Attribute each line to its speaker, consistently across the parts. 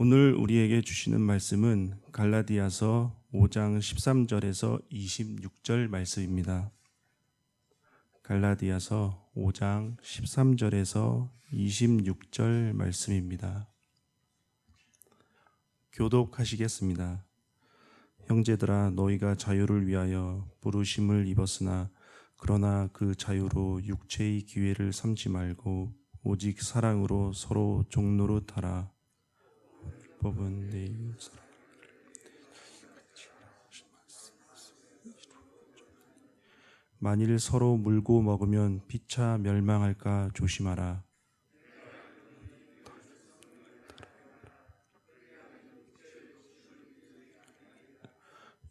Speaker 1: 오늘 우리에게 주시는 말씀은 갈라디아서 5장 13절에서 26절 말씀입니다. 갈라디아서 5장 13절에서 26절 말씀입니다. 교독하시겠습니다. 형제들아 너희가 자유를 위하여 부르심을 입었으나 그러나 그 자유로 육체의 기회를 삼지 말고 오직 사랑으로 서로 종노릇하라. 법은 내 사랑. 만일 서로 물고 먹으면 피차 멸망할까 조심하라.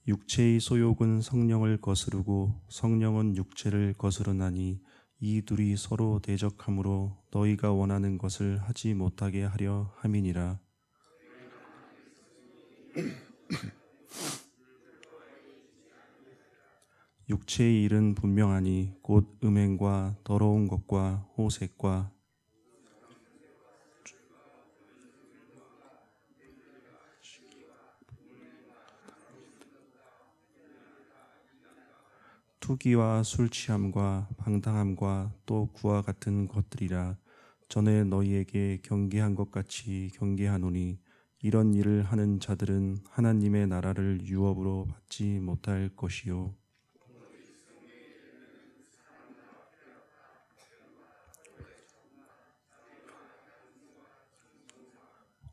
Speaker 1: 육체의 소욕은 성령을 거스르고 성령은 육체를 거스르나니 이 둘이 서로 대적함으로 너희가 원하는 것을 하지 못하게 하려 함이니라. 육체의 일은 분명하니 곧 음행과 더러운 것과 호색과 투기와 술 취함과 방탕함과 또 구와 같은 것들이라 전에 너희에게 경계한 것 같이 경계하노니 이런 일을 하는 자들은 하나님의 나라를 유업으로 받지 못할 것이요.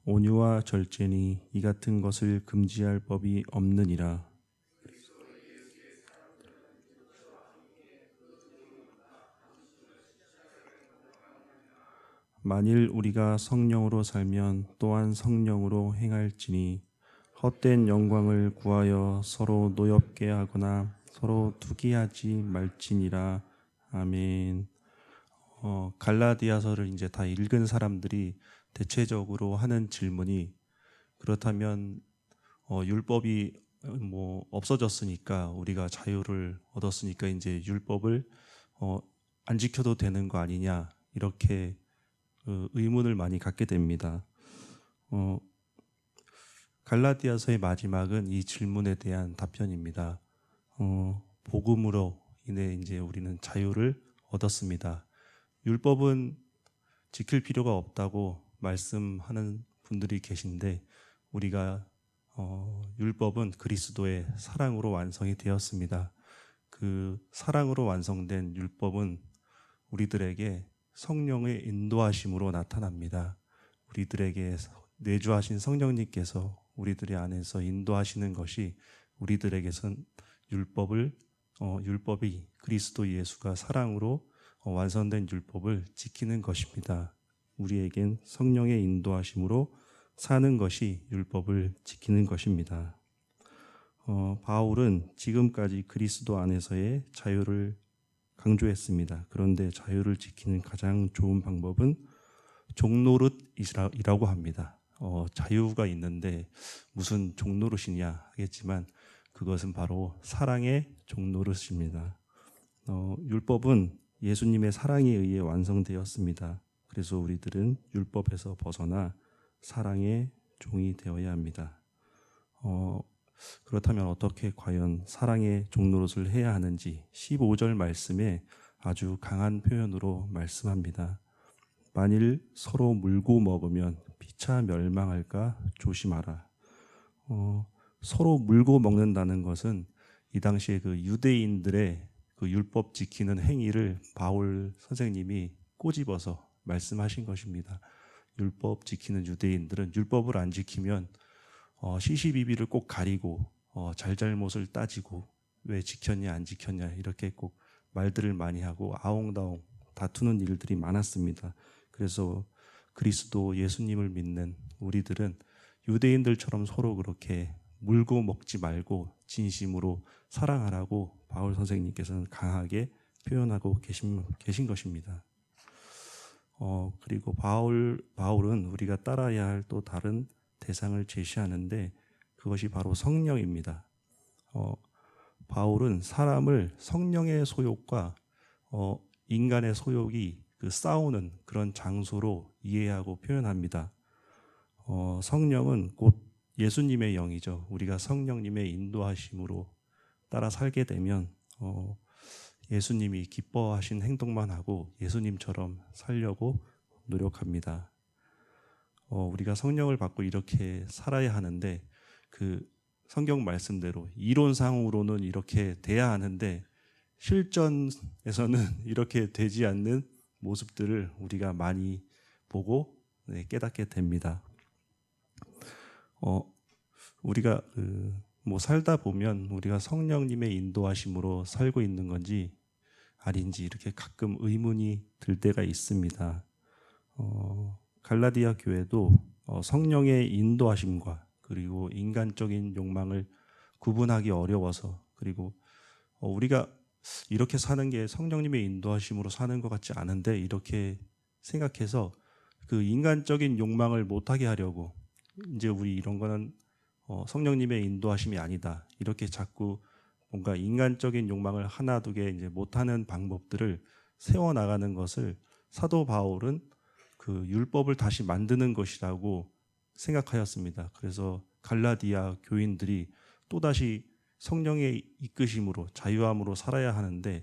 Speaker 1: 온유와 절제니 이 같은 것을 금지할 법이 없느니라 만일 우리가 성령으로 살면 또한 성령으로 행할지니 헛된 영광을 구하여 서로 노엽게 하거나 서로 투기하지 말지니라 아멘. 어, 갈라디아서를 이제 다 읽은 사람들이 대체적으로 하는 질문이 그렇다면 어, 율법이 뭐 없어졌으니까 우리가 자유를 얻었으니까 이제 율법을 어, 안 지켜도 되는 거 아니냐 이렇게 그 의문을 많이 갖게 됩니다. 어, 갈라디아서의 마지막은 이 질문에 대한 답변입니다. 어, 복음으로 인해 이제 우리는 자유를 얻었습니다. 율법은 지킬 필요가 없다고 말씀하는 분들이 계신데 우리가 어, 율법은 그리스도의 사랑으로 완성이 되었습니다. 그 사랑으로 완성된 율법은 우리들에게 성령의 인도하심으로 나타납니다. 우리들에게 내주하신 성령님께서 우리들의 안에서 인도하시는 것이 우리들에게선 율법을 어, 율법이 그리스도 예수가 사랑으로 어, 완성된 율법을 지키는 것입니다. 우리에겐 성령의 인도하심으로 사는 것이 율법을 지키는 것입니다. 어, 바울은 지금까지 그리스도 안에서의 자유를 강조했습니다. 그런데 자유를 지키는 가장 좋은 방법은 종노릇이라고 합니다. 어, 자유가 있는데 무슨 종노릇이냐 하겠지만 그것은 바로 사랑의 종노릇입니다. 어, 율법은 예수님의 사랑에 의해 완성되었습니다. 그래서 우리들은 율법에서 벗어나 사랑의 종이 되어야 합니다. 어, 그렇다면 어떻게 과연 사랑의 종노릇을 해야 하는지 15절 말씀에 아주 강한 표현으로 말씀합니다. 만일 서로 물고 먹으면 피차 멸망할까 조심하라. 어, 서로 물고 먹는다는 것은 이 당시에 그 유대인들의 그 율법 지키는 행위를 바울 선생님이 꼬집어서 말씀하신 것입니다. 율법 지키는 유대인들은 율법을 안 지키면 어, 시시비비를 꼭 가리고 어, 잘잘못을 따지고 왜 지켰냐 안 지켰냐 이렇게 꼭 말들을 많이 하고 아웅다웅 다투는 일들이 많았습니다. 그래서 그리스도 예수님을 믿는 우리들은 유대인들처럼 서로 그렇게 물고 먹지 말고 진심으로 사랑하라고 바울 선생님께서는 강하게 표현하고 계신, 계신 것입니다. 어, 그리고 바울, 바울은 우리가 따라야 할 또 다른 대상을 제시하는데 그것이 바로 성령입니다. 어, 바울은 사람을 성령의 소욕과 어, 인간의 소욕이 그 싸우는 그런 장소로 이해하고 표현합니다. 어, 성령은 곧 예수님의 영이죠. 우리가 성령님의 인도하심으로 따라 살게 되면 어, 예수님이 기뻐하신 행동만 하고 예수님처럼 살려고 노력합니다. 어, 우리가 성령을 받고 이렇게 살아야 하는데 그 성경 말씀대로 이론상으로는 이렇게 돼야 하는데 실전에서는 이렇게 되지 않는 모습들을 우리가 많이 보고 네, 깨닫게 됩니다. 어, 우리가 그, 뭐 살다 보면 우리가 성령님의 인도하심으로 살고 있는 건지 아닌지 이렇게 가끔 의문이 들 때가 있습니다. 어, 갈라디아 교회도 어, 성령의 인도하심과 그리고 인간적인 욕망을 구분하기 어려워서 그리고 어, 우리가 이렇게 사는 게 성령님의 인도하심으로 사는 것 같지 않은데 이렇게 생각해서 그 인간적인 욕망을 못하게 하려고 이제 우리 이런 거는 어, 성령님의 인도하심이 아니다. 이렇게 자꾸 뭔가 인간적인 욕망을 하나 두 개 이제 못하는 방법들을 세워 나가는 것을 사도 바울은 그 율법을 다시 만드는 것이라고 생각하였습니다. 그래서 갈라디아 교인들이 또다시 성령의 이끄심으로 자유함으로 살아야 하는데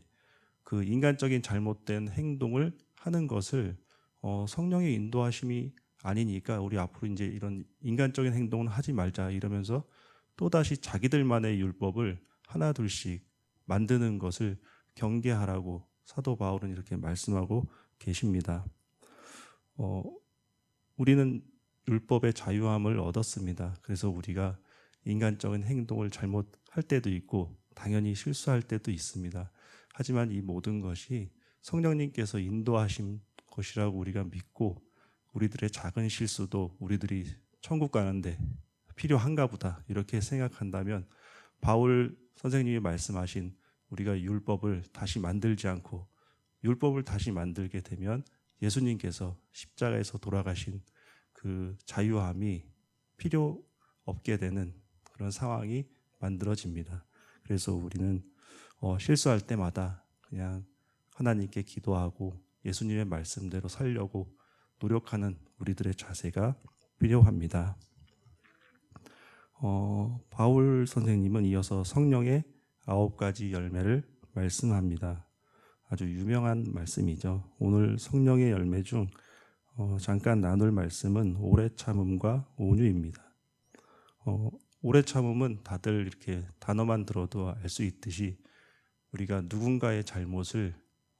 Speaker 1: 그 인간적인 잘못된 행동을 하는 것을 어, 성령의 인도하심이 아니니까 우리 앞으로 이제 이런 인간적인 행동은 하지 말자 이러면서 또다시 자기들만의 율법을 하나 둘씩 만드는 것을 경계하라고 사도 바울은 이렇게 말씀하고 계십니다. 어, 우리는 율법의 자유함을 얻었습니다. 그래서 우리가 인간적인 행동을 잘못할 때도 있고 당연히 실수할 때도 있습니다. 하지만 이 모든 것이 성령님께서 인도하신 것이라고 우리가 믿고 우리들의 작은 실수도 우리들이 천국 가는데 필요한가 보다 이렇게 생각한다면 바울 선생님이 말씀하신 우리가 율법을 다시 만들지 않고 율법을 다시 만들게 되면 예수님께서 십자가에서 돌아가신 그 자유함이 필요 없게 되는 그런 상황이 만들어집니다. 그래서 우리는 어, 실수할 때마다 그냥 하나님께 기도하고 예수님의 말씀대로 살려고 노력하는 우리들의 자세가 필요합니다. 어, 바울 선생님은 이어서 성령의 아홉 가지 열매를 말씀합니다. 아주 유명한 말씀이죠. 오늘 성령의 열매 중 어, 잠깐 나눌 말씀은 오래 참음과 온유입니다. 어, 오래 참음은 다들 이렇게 단어만 들어도 알 수 있듯이 우리가 누군가의 잘못을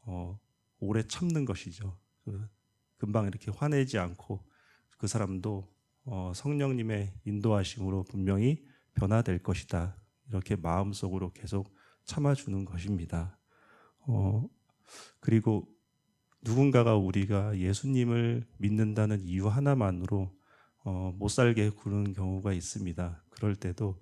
Speaker 1: 어, 오래 참는 것이죠. 그, 금방 이렇게 화내지 않고 그 사람도 어, 성령님의 인도하심으로 분명히 변화될 것이다. 이렇게 마음속으로 계속 참아주는 것입니다. 어, 그리고 누군가가 우리가 예수님을 믿는다는 이유 하나만으로 어, 못 살게 구는 경우가 있습니다. 그럴 때도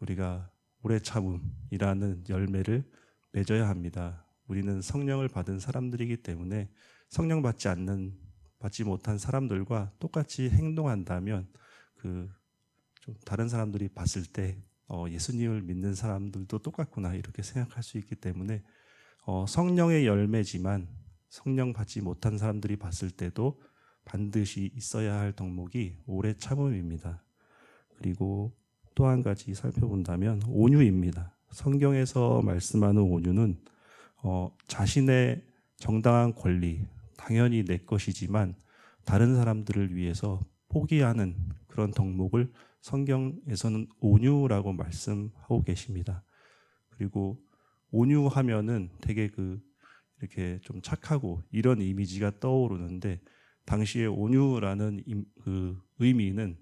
Speaker 1: 우리가 오래 참음이라는 열매를 맺어야 합니다. 우리는 성령을 받은 사람들이기 때문에 성령 받지 않는 받지 못한 사람들과 똑같이 행동한다면 그 좀 다른 사람들이 봤을 때 어, 예수님을 믿는 사람들도 똑같구나 이렇게 생각할 수 있기 때문에 어, 성령의 열매지만 성령 받지 못한 사람들이 봤을 때도 반드시 있어야 할 덕목이 오래 참음입니다. 그리고 또 한 가지 살펴본다면 온유입니다. 성경에서 말씀하는 온유는 어, 자신의 정당한 권리, 당연히 내 것이지만 다른 사람들을 위해서 포기하는 그런 덕목을 성경에서는 온유라고 말씀하고 계십니다. 그리고 온유하면은 되게 그 이렇게 좀 착하고 이런 이미지가 떠오르는데 당시에 온유라는 그 의미는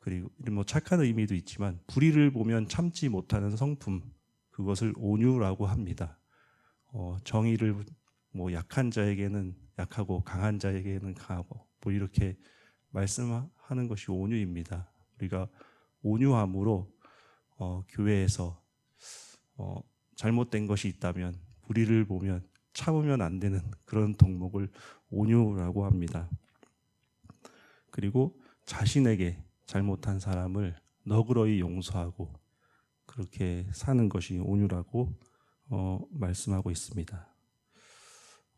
Speaker 1: 그리고 뭐 착한 의미도 있지만 불의를 보면 참지 못하는 성품 그것을 온유라고 합니다. 어, 정의를 뭐 약한 자에게는 약하고 강한 자에게는 강하고 뭐 이렇게 말씀하는 것이 온유입니다. 우리가 온유함으로 어, 교회에서 어, 잘못된 것이 있다면 불의를 보면 참으면 안 되는 그런 덕목을 온유라고 합니다. 그리고 자신에게 잘못한 사람을 너그러이 용서하고 그렇게 사는 것이 온유라고 어, 말씀하고 있습니다.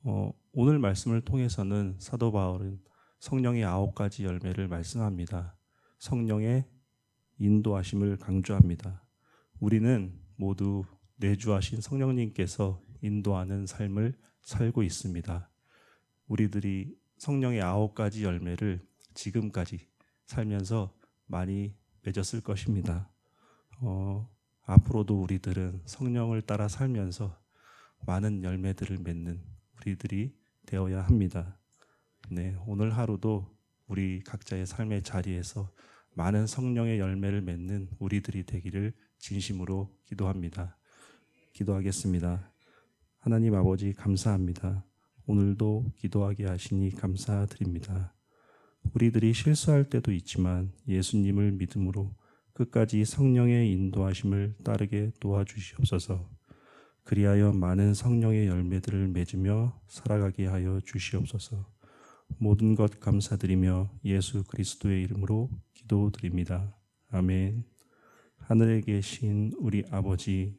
Speaker 1: 어, 오늘 말씀을 통해서는 사도 바울은 성령의 아홉 가지 열매를 말씀합니다. 성령의 인도하심을 강조합니다. 우리는 모두 내주하신 성령님께서 인도하는 삶을 살고 있습니다. 우리들이 성령의 아홉 가지 열매를 지금까지 살면서 많이 맺었을 것입니다. 어, 앞으로도 우리들은 성령을 따라 살면서 많은 열매들을 맺는 우리들이 되어야 합니다. 네, 오늘 하루도 우리 각자의 삶의 자리에서 많은 성령의 열매를 맺는 우리들이 되기를 진심으로 기도합니다. 기도하겠습니다. 하나님 아버지 감사합니다. 오늘도 기도하게 하시니 감사드립니다. 우리들이 실수할 때도 있지만 예수님을 믿음으로 끝까지 성령의 인도하심을 따르게 도와주시옵소서. 그리하여 많은 성령의 열매들을 맺으며 살아가게 하여 주시옵소서. 모든 것 감사드리며 예수 그리스도의 이름으로 기도드립니다. 아멘. 하늘에 계신 우리 아버지,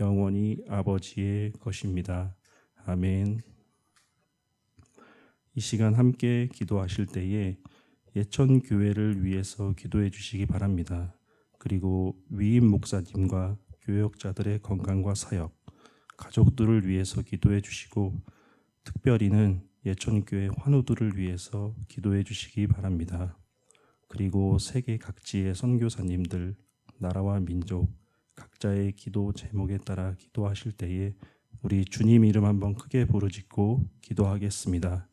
Speaker 1: 영원히 아버지의 것입니다. 아멘. 이 시간 함께 기도하실 때에 예천 교회를 위해서 기도해 주시기 바랍니다. 그리고 위임 목사님과 교역자들의 건강과 사역, 가족들을 위해서 기도해 주시고 특별히는 예천교회 환우들을 위해서 기도해 주시기 바랍니다. 그리고 세계 각지의 선교사님들, 나라와 민족, 각자의 기도 제목에 따라 기도하실 때에 우리 주님 이름 한번 크게 부르짖고 기도하겠습니다.